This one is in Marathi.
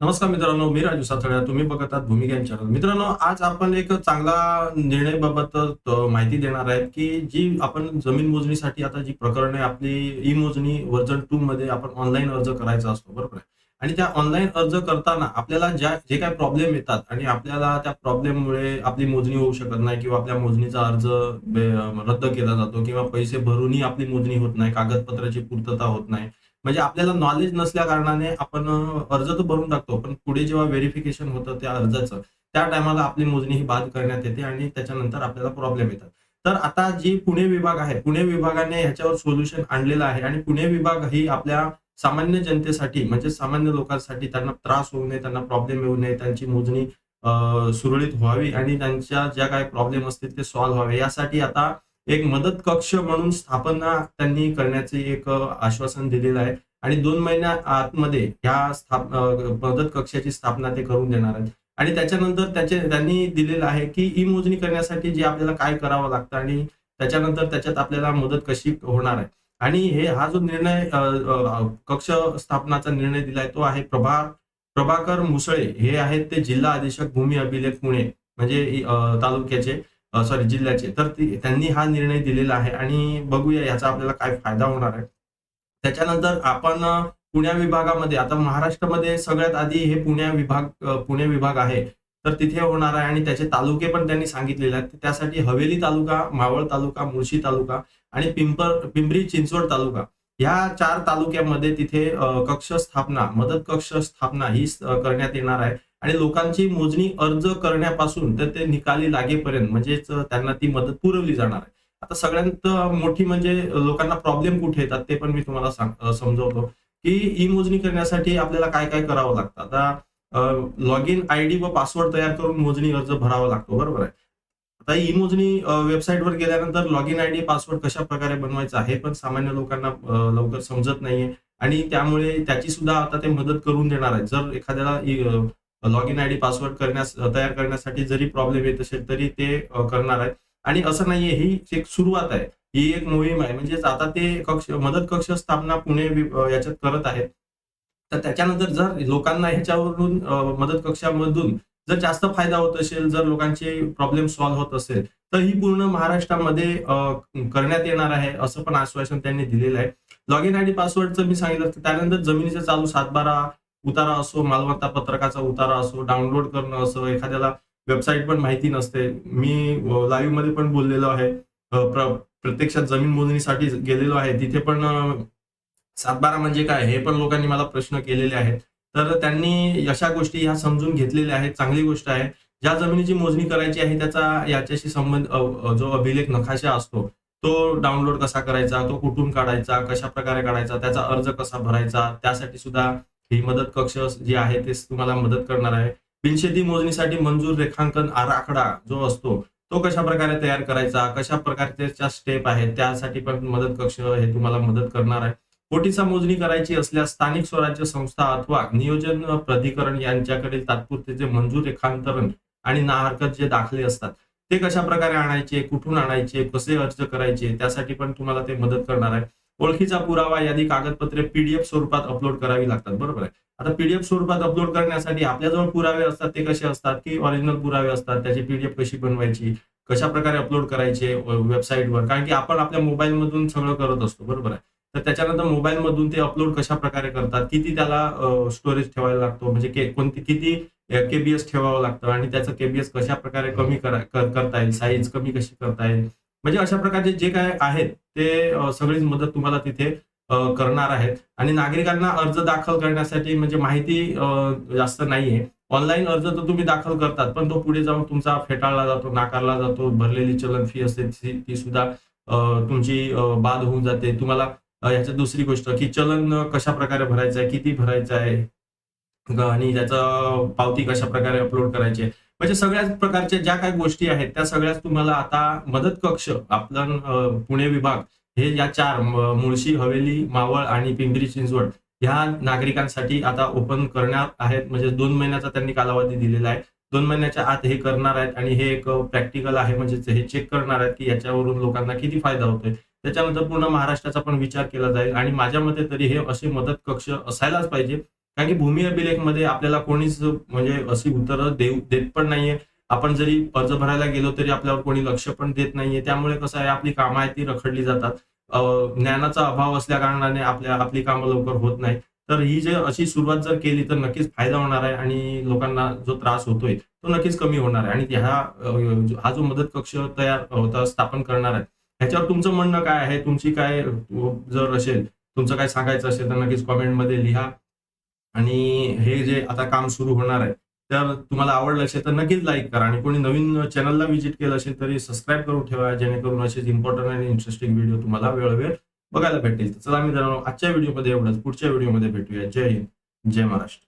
नमस्कार मित्रांनो मी राजू सातळ्या. तुम्ही बघत आहात भूमिका चॅनल. मित्रांनो आज आपण एक चांगला निर्णयाबाबत बाबत माहिती देणार आहेत की जी आपण जमीन मोजणीसाठी आता जी प्रकरणे आपली ई मोजणी वर्जन टू मध्ये आपण ऑनलाईन अर्ज करायचा असतो बरोबर आहे? आणि त्या ऑनलाईन अर्ज करताना आपल्याला ज्या जे काही प्रॉब्लेम येतात आणि आपल्याला त्या प्रॉब्लेममुळे आपली मोजणी होऊ शकत नाही किंवा आपल्या मोजणीचा अर्ज रद्द केला जातो किंवा पैसे भरूनही आपली मोजणी होत नाही कागदपत्राची पूर्तता होत नाही म्हणजे आपल्याला नॉलेज नसल्या कारणाने आपण अर्ज तर भरून टाकतो पण पुढे जेव्हा व्हेरिफिकेशन होतं त्या अर्जाचं त्या टायमाला आपली मोजणी ही बाद करण्यात येते आणि त्याच्यानंतर आपल्याला प्रॉब्लेम येतात. तर आता जी पुणे विभाग आहे पुणे विभागाने ह्याच्यावर सोल्युशन आणलेलं आहे आणि पुणे विभाग ही आपल्या सामान्य जनतेसाठी म्हणजे सामान्य लोकांसाठी त्यांना त्रास होऊ नये त्यांना प्रॉब्लेम येऊ नये त्यांची मोजणी सुरळीत व्हावी आणि त्यांच्या ज्या काही प्रॉब्लेम असतील ते सॉल्व्ह व्हावे. यासाठी आता एक मदत कक्ष म्हणून स्थापना त्यांनी करण्याचे एक आश्वासन दिलेलं आहे. आणि दोन महिन्या आतमध्ये ह्या स्थाप मदत कक्षाची स्थापना ते करून देणार आहेत. आणि त्याच्यानंतर त्याचे त्यांनी दिलेलं आहे की ई मोजणी करण्यासाठी जे आपल्याला काय करावं लागतं आणि त्याच्यानंतर त्याच्यात आपल्याला मदत कशी होणार आहे. आणि हे हा जो निर्णय कक्ष स्थापनाचा निर्णय दिलाय तो आहे प्रभा प्रभाकर मुसळे. हे आहेत ते जिल्हा अधीक्षक भूमी अभिलेख पुणे म्हणजे तालुक्याचे सॉरी जिल्ह्याचे. तर त्यांनी हा निर्णय दिलेला आहे आणि बघूया याचा आपल्याला काय फायदा होणार आहे. त्याच्यानंतर आपण पुण्या विभागामध्ये आता महाराष्ट्रामध्ये सगळ्यात आधी हे पुण्या विभाग पुणे विभाग आहे. तर तिथे होणार आहे आणि त्याचे तालुके पण त्यांनी सांगितलेले आहेत. त्यासाठी हवेली तालुका मावळ तालुका मुळशी तालुका आणि पिंपर पिंपरी चिंचवड तालुका. या चार तालुक्यामध्ये तिथे कक्ष स्थापना मदत कक्ष स्थापना ही करण्यात येणार आहे. आणि लोकांची मोजणी अर्ज करण्यापासून तर ते निकाली लागेपर्यंत म्हणजेच त्यांना ती मदत पुरवली जाणार आहे. आता सगळ्यात मोठी म्हणजे लोकांना प्रॉब्लेम कुठे येतात ते पण मी तुम्हाला सांग समजवतो. की ई मोजणी करण्यासाठी आपल्याला काय काय करावं लागतं? आता लॉग इन आय डी व पासवर्ड तयार करून मोजणी अर्ज भरावा लागतो बरोबर आहे? आता ई मोजणी वेबसाईटवर गेल्यानंतर log in I D password कशा प्रकारे बनवायचा हे पण सामान्य लोकांना लवकर समजत नाहीये. आणि त्यामुळे त्याची सुद्धा आता ते मदत करून देणार आहे जर एखाद्याला log in I D password करण्यास तयार करण्यासाठी जरी प्रॉब्लेम येत असेल तरी ते करणार आहेत. आणि असं नाहीये ही एक सुरुवात आहे. ही एक मोहीम आहे. म्हणजेच आता ते कक्ष मदत कक्ष स्थापना पुणे याच्यात करत आहेत. तर त्याच्यानंतर जर लोकांना ह्याच्यावरून मदत कक्षामधून जर जास्त फायदा होत असेल जर लोकांचे प्रॉब्लेम सॉल्व्ह होत असेल तर ही पूर्ण महाराष्ट्रामध्ये करण्यात येणार आहे असं पण आश्वासन त्यांनी दिलेलं आहे. लॉग इन आय डी पासवर्डचं मी सांगितलं त्यानंतर जमिनीचा चालू सातबारा उतारा असो मालमत्ता पत्रकाचा उतारा असो डाउनलोड करणं असो एखाद्याला वेबसाईट पण माहिती नसते. मी लाईव्हमध्ये पण बोललेलो आहे. प्रत्यक्षात जमीन मोजणीसाठी गेलेलो आहे. तिथे पण सातबारा म्हणजे काय? हे पण लोकांनी मला प्रश्न केलेले आहेत. तर त्यांनी अशा गोष्टी ह्या समजून घेतलेल्या आहेत. चांगली गोष्ट आहे. ज्या जमिनीची मोजणी करायची आहे त्याचा याच्याशी संबंध जो अभिलेख नकाशा असतो तो डाउनलोड कसा करायचा? तो कुठून काढायचा? कशा प्रकारे काढायचा? त्याचा अर्ज कसा भरायचा? त्यासाठी सुद्धा ही मदत कक्ष जे आहे ते तुम्हाला मदत करणार आहे. बिनशेती मोजणीसाठी मंजूर रेखांकन आराखडा जो असतो तो कशा प्रकारे तयार करायचा कशा प्रकारच्या स्टेप आहेत त्यासाठी पण मदत कक्ष हे तुम्हाला मदत करणार आहे. कोटीचा मोजणी करायची असल्यास स्थानिक स्वराज्य संस्था अथवा नियोजन प्राधिकरण यांच्याकडील तात्पुरते जे मंजूर रेखांतरण आणि ना हरकत जे दाखले असतात ते कशा प्रकारे आणायचे कुठून आणायचे कसे अर्ज करायचे त्यासाठी पण तुम्हाला ते मदत करणार आहे. ओळखीचा पुरावा यादी कागदपत्रे पीडीएफ स्वरूपात अपलोड करावी लागतात बरोबर आहे. आता पीडीएफ स्वरूपात अपलोड करण्यासाठी आपल्याजवळ पुरावे असतात ते कसे असतात? की ओरिजिनल पुरावे असतात त्याची पीडीएफ कशी बनवायची? कशा प्रकारे अपलोड करायचे वेबसाईटवर कारण की आपण आपल्या मोबाईलमधून सगळं करत असतो बरोबर आहे? तर त्याच्यानंतर मोबाईल मधून ते अपलोड कशा प्रकारे करतात? किती त्याला स्टोरेज ठेवायला लागतो? म्हणजे के- कोणती किती केबीएस ठेवावं लागतं? आणि त्याचं केबीएस कशा प्रकारे कमी करा- करता येईल? साईज कमी कशी करता येईल? म्हणजे अशा प्रकारचे जे काय आहेत ते सगळीच मदत तुम्हाला तिथे करणार आहेत. आणि नागरिकांना अर्ज दाखल करण्यासाठी म्हणजे माहिती जास्त नाहीये. ऑनलाईन अर्ज तर तुम्ही दाखल करतात पण तो पुढे जाऊन तुमचा फेटाळला जातो नाकारला जातो भरलेली चलन फी असते ती सुद्धा तुमची बाद होऊन जाते. तुम्हाला याच्या दुसरी गोष्ट की चलन कशा प्रकारे भरायचं आहे किती भरायचं आहे आणि त्याचं पावती कशा प्रकारे अपलोड करायची आहे. म्हणजे सगळ्याच प्रकारच्या ज्या काही गोष्टी आहेत त्या सगळ्याच तुम्हाला आता मदत कक्ष आपला पुणे विभाग हे या चार मुळशी हवेली मावळ आणि पिंपरी चिंचवड ह्या नागरिकांसाठी आता ओपन करणार आहेत. म्हणजे दोन महिन्याचा त्यांनी कालावधी दिलेला आहे. दोन महिन्याच्या आत हे करणार आहेत आणि हे एक प्रॅक्टिकल आहे. म्हणजे हे चेक करणार आहेत की याच्यावरून लोकांना किती फायदा होतोय. त्याच्यानंतर पूर्ण महाराष्ट्राचा पण विचार केला जाईल आणि माझ्या मते तरी हे असे मदत कक्ष असायलाच पाहिजे. कारण की भूमी अभिलेखमध्ये आपल्याला कोणीच म्हणजे अशी उत्तरं देऊ देत पण नाहीये. आपण जरी अर्ज भरायला गेलो तरी आपल्यावर कोणी लक्ष पण देत नाहीये. त्यामुळे कसं आहे आपली कामं आहेत ती रखडली जातात. ज्ञानाचा अभाव असल्या कारणाने आपल्या आपली कामं लवकर होत नाही तर ही जे अशी सुरुवात जर केली तर नक्कीच फायदा होणार आहे आणि लोकांना जो त्रास होतोय तो नक्कीच कमी होणार आहे. आणि ह्या हा जो मदत कक्ष तयार होता स्थापन करणार आहे ह्याच्यावर तुमचं म्हणणं काय आहे? तुमची काय जर असेल तुमचं काय सांगायचं असेल तर नक्कीच कॉमेंटमध्ये लिहा. आणि हे जे आता काम सुरू होणार आहे तर तुम्हाला आवडलं असेल तर नक्कीच लाईक करा. आणि कोणी नवीन चॅनलला व्हिजिट केलं असेल तरी सबस्क्राईब करून ठेवा जेणेकरून असेच इम्पॉर्टंट आणि इंटरेस्टिंग व्हिडिओ तुम्हाला वेळोवेळ बघायला भेटेल तर चला मित्रांनो आजच्या व्हिडिओमध्ये एवढंच. पुढच्या व्हिडिओमध्ये भेटूया. जय हिंद. जय महाराष्ट्र.